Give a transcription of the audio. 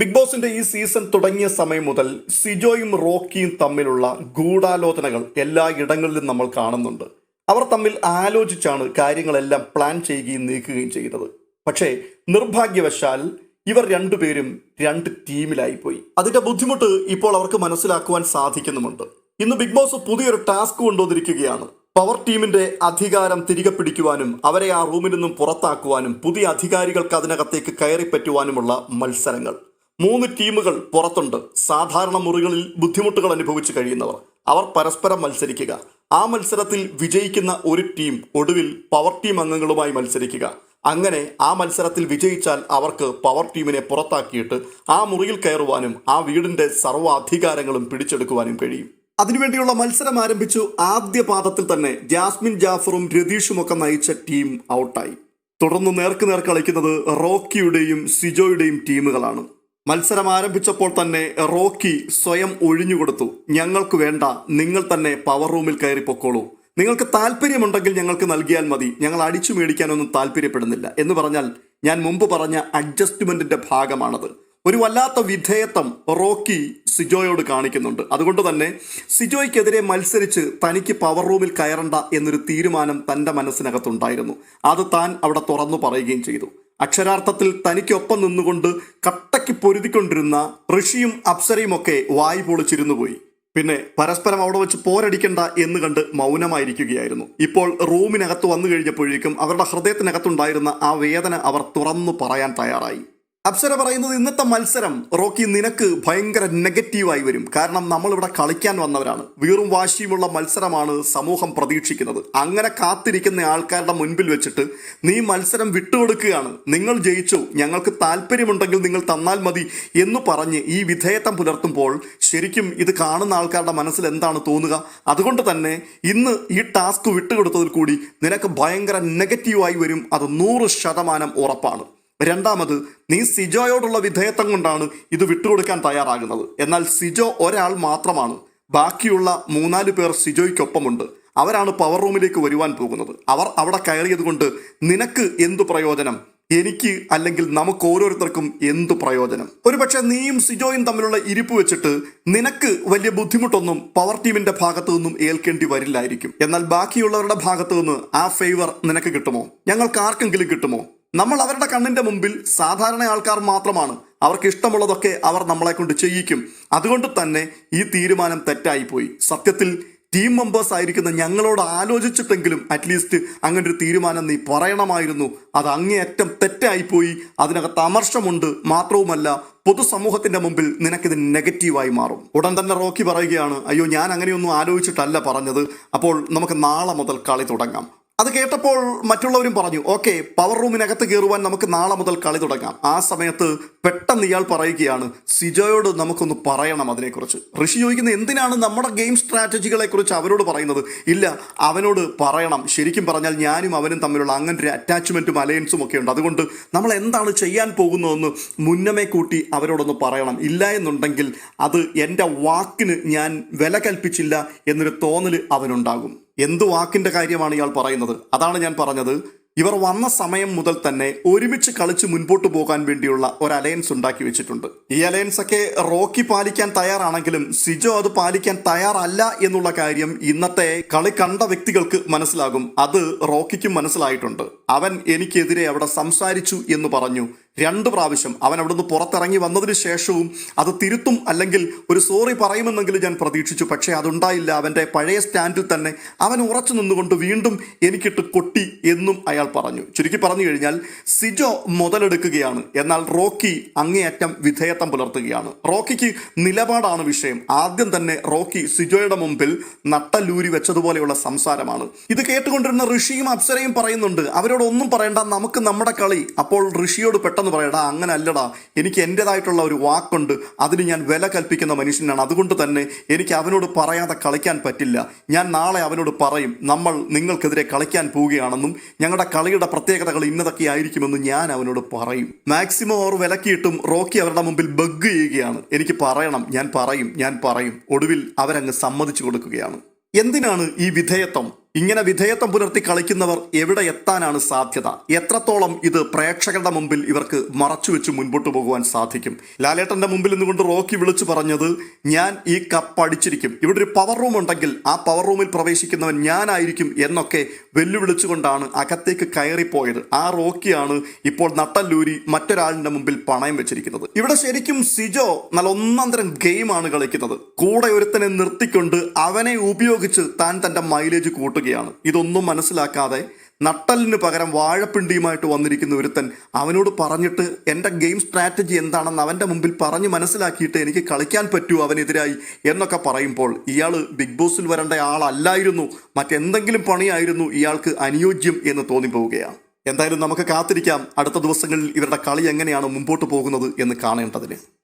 Big ബോസിന്റെ ഈ season തുടങ്ങിയ സമയം മുതൽ സിജോയും റോക്കിയും തമ്മിലുള്ള ഗൂഢാലോചനകൾ എല്ലാ ഇടങ്ങളിലും നമ്മൾ കാണുന്നുണ്ട്. അവർ തമ്മിൽ ആലോചിച്ചാണ് കാര്യങ്ങളെല്ലാം പ്ലാൻ ചെയ്യുകയും നീക്കുകയും ചെയ്യുന്നത് പക്ഷേ നിർഭാഗ്യവശാൽ ഇവർ രണ്ടുപേരും രണ്ട് ടീമിലായിപ്പോയി. അതിന്റെ ബുദ്ധിമുട്ട് ഇപ്പോൾ അവർക്ക് മനസ്സിലാക്കുവാൻ സാധിക്കുന്നുമുണ്ട്. ഇന്ന് ബിഗ് ബോസ് പുതിയൊരു ടാസ്ക് കൊണ്ടുവന്നിരിക്കുകയാണ്. പവർ ടീമിന്റെ അധികാരം തിരികെ പിടിക്കുവാനും അവരെ ആ റൂമിൽ നിന്നും പുറത്താക്കുവാനും പുതിയ അധികാരികൾക്ക് അതിനകത്തേക്ക് കയറിപ്പറ്റുവാനുമുള്ള മത്സരങ്ങൾ. മൂന്ന് ടീമുകൾ പുറത്തുണ്ട്. സാധാരണ മുറികളിൽ ബുദ്ധിമുട്ടുകൾ അനുഭവിച്ചു കഴിയുന്നവർ. അവർ പരസ്പരം മത്സരിക്കുക. ആ മത്സരത്തിൽ വിജയിക്കുന്ന ഒരു ടീം ഒടുവിൽ പവർ ടീം അംഗങ്ങളുമായി മത്സരിക്കുക. അങ്ങനെ ആ മത്സരത്തിൽ വിജയിച്ചാൽ അവർക്ക് പവർ ടീമിനെ പുറത്താക്കിയിട്ട് ആ മുറിയിൽ കയറുവാനും ആ വീടിന്റെ സർവാധികാരങ്ങളും പിടിച്ചെടുക്കുവാനും കഴിയും. അതിനുവേണ്ടിയുള്ള മത്സരം ആരംഭിച്ചു. ആദ്യ പാദത്തിൽ തന്നെ ജാസ്മിൻ ജാഫറും രതീഷും ഒക്കെ നയിച്ച ടീം ഔട്ടായി. തുടർന്ന് നേർക്ക് നേർ കളിക്കുന്നത് റോക്കിയുടെയും സിജോയുടെയും ടീമുകളാണ്. മത്സരം ആരംഭിച്ചപ്പോൾ തന്നെ റോക്കി സ്വയം ഒഴിഞ്ഞുകൊടുത്തു ഞങ്ങൾക്ക് വേണ്ട നിങ്ങൾ തന്നെ പവർ റൂമിൽ കയറി പൊക്കോളൂ. നിങ്ങൾക്ക് താല്പര്യമുണ്ടെങ്കിൽ ഞങ്ങൾക്ക് നൽകിയാൽ മതി. ഞങ്ങൾ അടിച്ചു മേടിക്കാനൊന്നും താല്പര്യപ്പെടുന്നില്ല. എന്ന് പറഞ്ഞാൽ ഞാൻ മുമ്പ് പറഞ്ഞ അഡ്ജസ്റ്റ്മെന്റിന്റെ ഭാഗമാണത്. ഒരു വല്ലാത്ത വിധേയത്വം റോക്കി സിജോയോട് കാണിക്കുന്നുണ്ട്. അതുകൊണ്ട് തന്നെ സിജോയ്ക്കെതിരെ മത്സരിച്ച് തനിക്ക് പവർ റൂമിൽ കയറണ്ട എന്നൊരു തീരുമാനം തന്റെ മനസ്സിനകത്തുണ്ടായിരുന്നു. അത് താൻ അവിടെ തുറന്നു പറയുകയും ചെയ്തു. അക്ഷരാർത്ഥത്തിൽ തനിക്കൊപ്പം നിന്നുകൊണ്ട് കട്ടയ്ക്ക് പൊരുതിക്കൊണ്ടിരുന്ന ഋഷിയും അപ്സരയും ഒക്കെ വായി പൊളിച്ചിരുന്നു പോയി. പിന്നെ പരസ്പരം അവിടെ വെച്ച് പോരടിക്കണ്ട എന്ന് കണ്ട് മൗനമായിരിക്കുകയായിരുന്നു. ഇപ്പോൾ റൂമിനകത്ത് വന്നു കഴിഞ്ഞപ്പോഴേക്കും അവരുടെ ഹൃദയത്തിനകത്തുണ്ടായിരുന്ന ആ വേദന അവർ തുറന്നു പറയാൻ തയ്യാറായി. അപ്സര പറയുന്നത് ഇന്നത്തെ മത്സരം റോക്കി നിനക്ക് ഭയങ്കര നെഗറ്റീവായി വരും. കാരണം നമ്മളിവിടെ കളിക്കാൻ വന്നവരാണ്. വീറും വാശിയുമുള്ള മത്സരമാണ് സമൂഹം പ്രതീക്ഷിക്കുന്നത്. അങ്ങനെ കാത്തിരിക്കുന്ന ആൾക്കാരുടെ മുൻപിൽ വെച്ചിട്ട് നീ മത്സരം വിട്ടുകൊടുക്കുകയാണ്. നിങ്ങൾ ജയിച്ചു. ഞങ്ങൾക്ക് താല്പര്യമുണ്ടെങ്കിൽ നിങ്ങൾ തന്നാൽ മതി എന്ന് പറഞ്ഞ് ഈ വിധേയത്വം പുലർത്തുമ്പോൾ ശരിക്കും ഇത് കാണുന്ന ആൾക്കാരുടെ മനസ്സിൽ എന്താണ് തോന്നുക? അതുകൊണ്ട് തന്നെ ഇന്ന് ഈ ടാസ്ക് വിട്ടുകൊടുത്തതിൽ കൂടി നിനക്ക് ഭയങ്കര നെഗറ്റീവായി വരും. അത് നൂറ് ശതമാനം ഉറപ്പാണ്. രണ്ടാമത് നീ സിജോയോടുള്ള വിധേയത്വം കൊണ്ടാണ് ഇത് വിട്ടുകൊടുക്കാൻ തയ്യാറാകുന്നത്. എന്നാൽ സിജോ ഒരാൾ മാത്രമാണ്. ബാക്കിയുള്ള മൂന്നാൽ പേർ സിജോയ്ക്കൊപ്പമുണ്ട്. അവരാണ് പവർ റൂമിലേക്ക് വരുവാൻ പോകുന്നത്. അവർ അവിടെ കയറിയത് കൊണ്ട് നിനക്ക് എന്തു പ്രയോജനം? എനിക്ക് അല്ലെങ്കിൽ നമുക്ക് ഓരോരുത്തർക്കും എന്തു പ്രയോജനം? ഒരുപക്ഷെ നീയും സിജോയും തമ്മിലുള്ള ഇരിപ്പ് വെച്ചിട്ട് നിനക്ക് വലിയ ബുദ്ധിമുട്ടൊന്നും പവർ ടീമിന്റെ ഭാഗത്തു നിന്നും ഏൽക്കേണ്ടി വരില്ലായിരിക്കും. എന്നാൽ ബാക്കിയുള്ളവരുടെ ഭാഗത്തു നിന്ന് ആ ഫേവർ നിനക്ക് കിട്ടുമോ? ഞങ്ങൾക്ക് ആർക്കെങ്കിലും കിട്ടുമോ? നമ്മൾ അവരുടെ കണ്ണിന്റെ മുമ്പിൽ സാധാരണ ആൾക്കാർ മാത്രമാണ്. അവർക്ക് ഇഷ്ടമുള്ളതൊക്കെ അവർ നമ്മളെ കൊണ്ട് ചെയ്യിക്കും. അതുകൊണ്ട് തന്നെ ഈ തീരുമാനം തെറ്റായിപ്പോയി. സത്യത്തിൽ ടീം മെമ്പേഴ്സ് ആയിരിക്കുന്ന ഞങ്ങളോട് ആലോചിച്ചിട്ടെങ്കിലും അറ്റ്ലീസ്റ്റ് അങ്ങനെ ഒരു തീരുമാനം നീ പറയണമായിരുന്നു. അത് അങ്ങേയറ്റം തെറ്റായിപ്പോയി. അതിനകത്ത് അമർഷമുണ്ട്. മാത്രവുമല്ല പൊതുസമൂഹത്തിന്റെ മുമ്പിൽ നിനക്കിത് നെഗറ്റീവായി മാറും. ഉടൻ തന്നെ റോക്കി പറയുകയാണ് അയ്യോ ഞാൻ അങ്ങനെയൊന്നും ആലോചിച്ചിട്ടല്ല പറഞ്ഞത്. അപ്പോൾ നമുക്ക് നാളെ മുതൽ കളി തുടങ്ങാം. അത് കേട്ടപ്പോൾ മറ്റുള്ളവരും പറഞ്ഞു ഓക്കെ പവർ റൂമിനകത്ത് കയറുവാൻ നമുക്ക് നാളെ മുതൽ കളി തുടങ്ങാം. ആ സമയത്ത് പെട്ടെന്ന് ഇയാൾ പറയുകയാണ് സിജോയോട് നമുക്കൊന്ന് പറയണം അതിനെക്കുറിച്ച്. ഋഷി ചോദിക്കുന്നത് എന്തിനാണ് നമ്മുടെ ഗെയിം സ്ട്രാറ്റജികളെ കുറിച്ച് അവരോട് പറയുന്നത്? ഇല്ല അവനോട് പറയണം. ശരിക്കും പറഞ്ഞാൽ ഞാനും അവനും തമ്മിലുള്ള അങ്ങനെ ഒരു അറ്റാച്ച്മെന്റും അലയൻസും ഒക്കെ ഉണ്ട്. അതുകൊണ്ട് നമ്മൾ എന്താണ് ചെയ്യാൻ പോകുന്നതെന്ന് മുന്നമേ കൂട്ടി അവരോടൊന്ന് പറയണം. ഇല്ല എന്നുണ്ടെങ്കിൽ അത് എന്റെ വാക്കിന് ഞാൻ വില കൽപ്പിച്ചില്ല എന്നൊരു തോന്നൽ അവനുണ്ടാകും. എന്ത് വാക്കിന്റെ കാര്യമാണ് ഇയാൾ പറയുന്നത്? അതാണ് ഞാൻ പറഞ്ഞത്. ഇവർ വന്ന സമയം മുതൽ തന്നെ ഒരുമിച്ച് കളിച്ച് മുൻപോട്ട് പോകാൻ വേണ്ടിയുള്ള ഒരു അലയൻസ് ഉണ്ടാക്കി വെച്ചിട്ടുണ്ട്. ഈ അലയൻസ് ഒക്കെ റോക്കി പാലിക്കാൻ തയ്യാറാണെങ്കിലും സിജോ അത് പാലിക്കാൻ തയ്യാറല്ല എന്നുള്ള കാര്യം ഇന്നത്തെ കളി കണ്ട വ്യക്തികൾക്ക് മനസ്സിലാകും. അത് റോക്കിക്കും മനസ്സിലായിട്ടുണ്ട്. അവൻ എനിക്കെതിരെ അവിടെ സംസാരിച്ചു എന്ന് പറഞ്ഞു. രണ്ട് പ്രാവശ്യം അവൻ അവിടുന്ന് പുറത്തിറങ്ങി വന്നതിന് ശേഷവും അത് തിരുത്തും അല്ലെങ്കിൽ ഒരു സോറി പറയുമെന്നെങ്കിലും ഞാൻ പ്രതീക്ഷിച്ചു. പക്ഷേ അതുണ്ടായില്ല. അവന്റെ പഴയ സ്റ്റാൻഡിൽ തന്നെ അവൻ ഉറച്ചു നിന്നുകൊണ്ട് വീണ്ടും എനിക്കിട്ട് കൊട്ടി എന്നും അയാൾ പറഞ്ഞു. ചുരുക്കി പറഞ്ഞു കഴിഞ്ഞാൽ സിജോ മുതലെടുക്കുകയാണ്. എന്നാൽ റോക്കി അങ്ങേയറ്റം വിധേയത്വം പുലർത്തുകയാണ്. റോക്കിക്ക് നിലപാടാണ് വിഷയം. ആദ്യം തന്നെ റോക്കി സിജോയുടെ മുമ്പിൽ നട്ടല്ലൂരി വെച്ചതുപോലെയുള്ള സംസാരമാണ്. ഇത് കേട്ടുകൊണ്ടിരുന്ന ഋഷിയും അപ്സരയും പറയുന്നുണ്ട് അവരോടൊന്നും പറയണ്ട. നമുക്ക് നമ്മുടെ കളി. അപ്പോൾ ഋഷിയോട് പെട്ടെന്ന് പറയടാ അങ്ങനെ അല്ലടാ എനിക്ക് എന്റെതായിട്ടുള്ള ഒരു വാക്കുണ്ട്. അതിന് ഞാൻ വില കൽപ്പിക്കുന്ന മനുഷ്യനാണ്. അതുകൊണ്ട് തന്നെ എനിക്ക് അവനോട് പറയാതെ കളിക്കാൻ പറ്റില്ല. ഞാൻ നാളെ അവനോട് പറയും നമ്മൾ നിങ്ങൾക്കെതിരെ കളിക്കാൻ പോവുകയാണെന്നും ഞങ്ങളുടെ കളിയുടെ പ്രത്യേകതകൾ ഇന്നതൊക്കെ ആയിരിക്കുമെന്നും ഞാൻ അവനോട് പറയും. മാക്സിമം അവർ വിലക്കിയിട്ടും റോക്കി അവരുടെ മുമ്പിൽ ബഗ് ചെയ്യുകയാണ്. എനിക്ക് പറയണം. ഞാൻ പറയും. ഞാൻ പറയും. ഒടുവിൽ അവരങ്ങ് സമ്മതിച്ചു കൊടുക്കുകയാണ്. എന്തിനാണ് ഈ വിധേയത്വം? ഇങ്ങനെ വിധേയത്വം പുലർത്തി കളിക്കുന്നവർ എവിടെ എത്താനാണ് സാധ്യത? എത്രത്തോളം ഇത് പ്രേക്ഷകരുടെ മുമ്പിൽ ഇവർക്ക് മറച്ചുവെച്ച് മുൻപോട്ട് പോകുവാൻ സാധിക്കും? ലാലേട്ടന്റെ മുമ്പിൽ നിന്നുകൊണ്ട് റോക്കി വിളിച്ചു പറഞ്ഞത് ഞാൻ ഈ കപ്പ് അടിച്ചിരിക്കും. ഇവിടെ ഒരു പവർ റൂം ഉണ്ടെങ്കിൽ ആ പവർ റൂമിൽ പ്രവേശിക്കുന്നവൻ ഞാനായിരിക്കും എന്നൊക്കെ വെല്ലുവിളിച്ചുകൊണ്ടാണ് അകത്തേക്ക് കയറിപ്പോയത്. ആ റോക്കിയാണ് ഇപ്പോൾ നട്ടല്ലൂരി മറ്റൊരാളിന്റെ മുമ്പിൽ പണയം വെച്ചിരിക്കുന്നത്. ഇവിടെ ശരിക്കും സിജോ നല്ല ഒന്നാന്തരം ഗെയിമാണ് കളിക്കുന്നത്. കൂടെ ഒരുത്തനെ നിർത്തിക്കൊണ്ട് അവനെ ഉപയോഗിച്ച് താൻ തന്റെ മൈലേജ് കൂട്ടുകയാണ് ഇതൊന്നും മനസ്സിലാക്കാതെ നട്ടലിന് പകരം വാഴപ്പിണ്ടിയുമായിട്ട് വന്നിരിക്കുന്ന ഒരുത്തൻ അവനോട് പറഞ്ഞിട്ട് എന്റെ ഗെയിം സ്ട്രാറ്റജി എന്താണെന്ന് അവന്റെ മുമ്പിൽ പറഞ്ഞ് മനസ്സിലാക്കിയിട്ട് എനിക്ക് കളിക്കാൻ പറ്റൂ അവനെതിരായി എന്നൊക്കെ പറയുമ്പോൾ ഇയാൾ ബിഗ് ബോസിൽ വരേണ്ട ആളല്ലായിരുന്നു. മറ്റെന്തെങ്കിലും പണിയായിരുന്നു ഇയാൾക്ക് അനുയോജ്യം എന്ന് തോന്നിപ്പോവുകയാണ്. എന്തായാലും നമുക്ക് കാത്തിരിക്കാം. അടുത്ത ദിവസങ്ങളിൽ ഇവരുടെ കളി എങ്ങനെയാണ് മുമ്പോട്ട് പോകുന്നത് എന്ന് കാണേണ്ടതിന്.